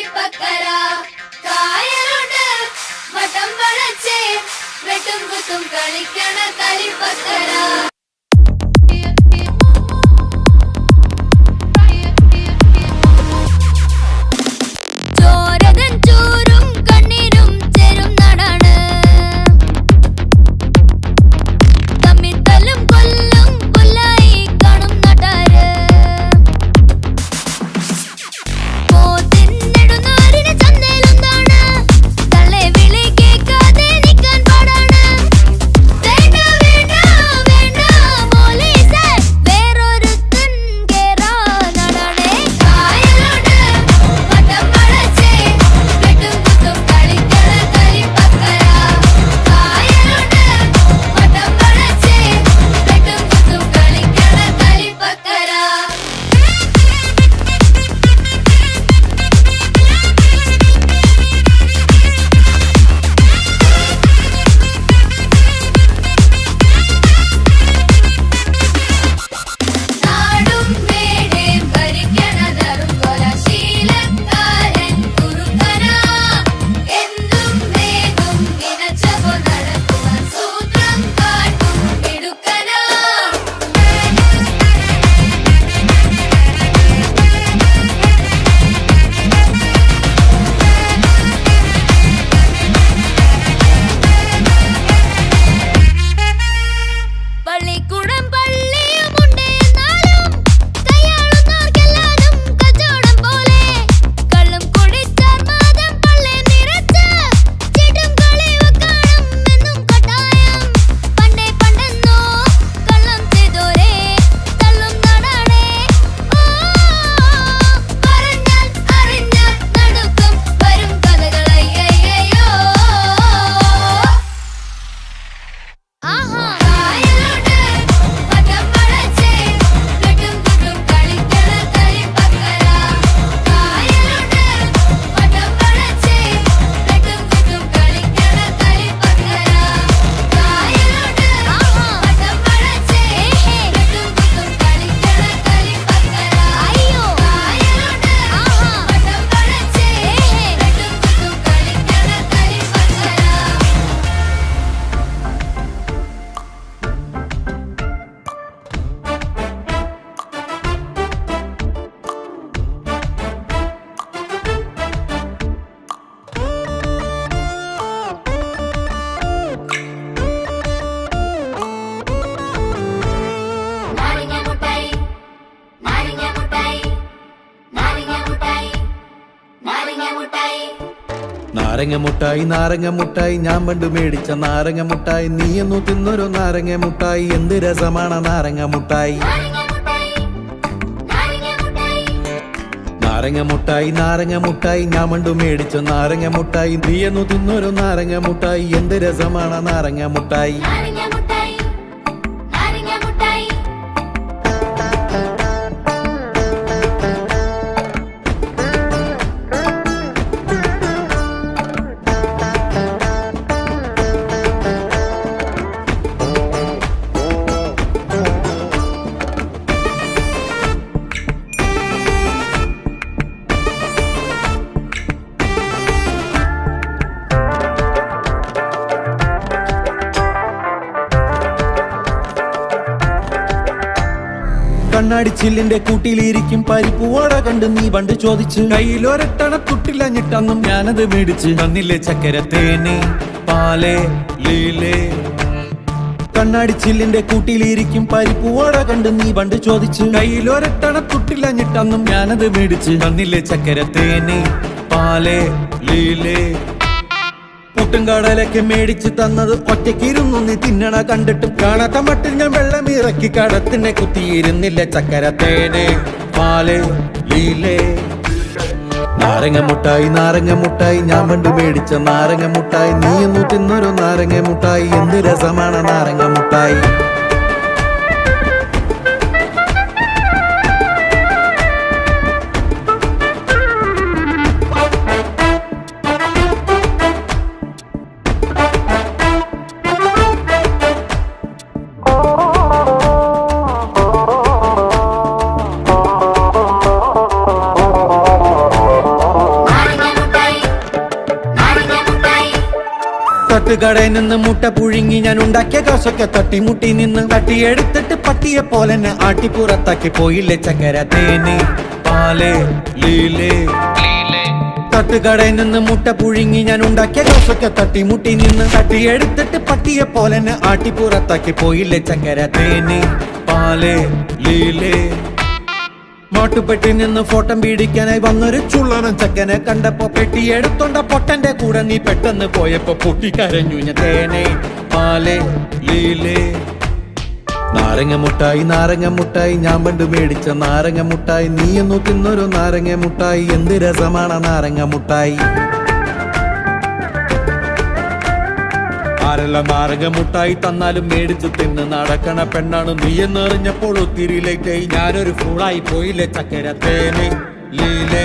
കളിപ്പക്കര കായലുണ്ട് വട്ടം വളച്ചേ വെട്ടും കുത്തും കളിക്കണ കളിപ്പക്കര നാരങ്ങ മുട്ടായി നാരങ്ങ മുട്ടായി ഞാൻ പണ്ട് മേടിച്ച നാരങ്ങ മുട്ടായി നീയൊന്നു തിന്നൊരു നാരങ്ങ മുട്ടായി എന്ത് രസമാണ് നാരങ്ങ മുട്ടായി നാരങ്ങ മുട്ടായി നാരങ്ങ മുട്ടായി ഞാൻ പണ്ട് മേടിച്ച നാരങ്ങ മുട്ടായി നീയൊന്നു തിന്നൊരു നാരങ്ങ മുട്ടായി എന്ത് രസമാണ് നാരങ്ങ മുട്ടായി കണ്ണാടി ചില്ലിന്റെ കൂട്ടിലിരിക്കും പരിപ്പ് വട കണ്ട് നീ പണ്ട് ചോദിച്ചു. കയ്യിലൊരട്ടണ തുട്ടിലഞ്ഞിട്ടന്നും ഞാനത് മേടിച്ച്. തന്നില്ലേ ചക്കര തേന് പാലേ ലീലേ. കണ്ണാടി ചില്ലിന്റെ കൂട്ടിലിരിക്കും പരിപ്പ് വട കണ്ട് നീ പണ്ട് ചോദിച്ചു. കയ്യിലൊരട്ടണ തുട്ടിലഞ്ഞിട്ടന്നും ഞാനത് മേടിച്ച്. തന്നില്ലേ ചക്കര തേന് പാലേ ലീലേ. പുട്ടും കടലൊക്കെ മേടിച്ച് തന്നത് ഒറ്റയ്ക്കിരുന്നു നീ തിന്നണ കണ്ടിട്ടും കാണാത്ത മട്ടിൽ ഞാൻ വെള്ളം ഇറക്കി കടത്തിനെ കുത്തിയിരുന്നില്ല ചക്കര തേനെ പാൽ ലീലേ. നാരങ്ങ മുട്ടായി നാരങ്ങ മുട്ടായി ഞാൻ പണ്ട് മേടിച്ച നാരങ്ങ മുട്ടായി. നീ ഒന്നു തിന്നൊരു നാരങ്ങ മുട്ടായി എന്ത് രസമാണ് നാരങ്ങ മുട്ടായി. തട്ടുകടയിൽ നിന്ന് മുട്ട പുഴുങ്ങി ഞാൻ ഉണ്ടാക്കിയ കാശൊക്കെ തട്ടിമുട്ടി നിന്ന് തട്ടിയെടുത്തിട്ട് പട്ടിയെ പോലെ ആട്ടി പുറത്താക്കി പോയില്ലേ ചക്കര തേന് പാലേ ലീലേ. തട്ടുകടയിൽ നിന്ന് മുട്ട പുഴുങ്ങി ഞാൻ ഉണ്ടാക്കിയ കാശൊക്കെ തട്ടിമുട്ടി നിന്ന് തട്ടിയെടുത്തിട്ട് പട്ടിയെ പോലെ ആട്ടി പുറത്താക്കി പോയില്ലേ ചക്കര തേന് പാലേ ലീലേ. മാട്ടുപെട്ടി നിന്ന് ഫോട്ടം പീടിക്കാനായി വന്നൊരു ചുള്ളനും ചക്കനെ കണ്ടപ്പോ പെട്ടി എടുത്തോണ്ട പൊട്ടന്റെ കൂടെ നീ പെട്ടെന്ന് പോയപ്പോ പൊട്ടിക്കരഞ്ഞു ഞാൻ തേനെ പാലേ നാരങ്ങ മുട്ടായി നാരങ്ങ മുട്ടായി ഞാൻ പണ്ട് മേടിച്ച നാരങ്ങ മുട്ടായി. നീ എന്നു തിന്നൊരു നാരങ്ങ മുട്ടായി. എന്ത് രസമാണ് നാരങ്ങ മുട്ടായി. ആരെല്ലാം നാരങ്ങ മുട്ടായി തന്നാലും മേടിച്ചു തിന്ന് നടക്കണ പെണ്ണാണ് നീ എന്നറിഞ്ഞപ്പോൾ ഒത്തിരി ലേറ്റായി ഞാനൊരു ഫുളായി പോയില്ലേ ചക്കര തേനെ ലീലേ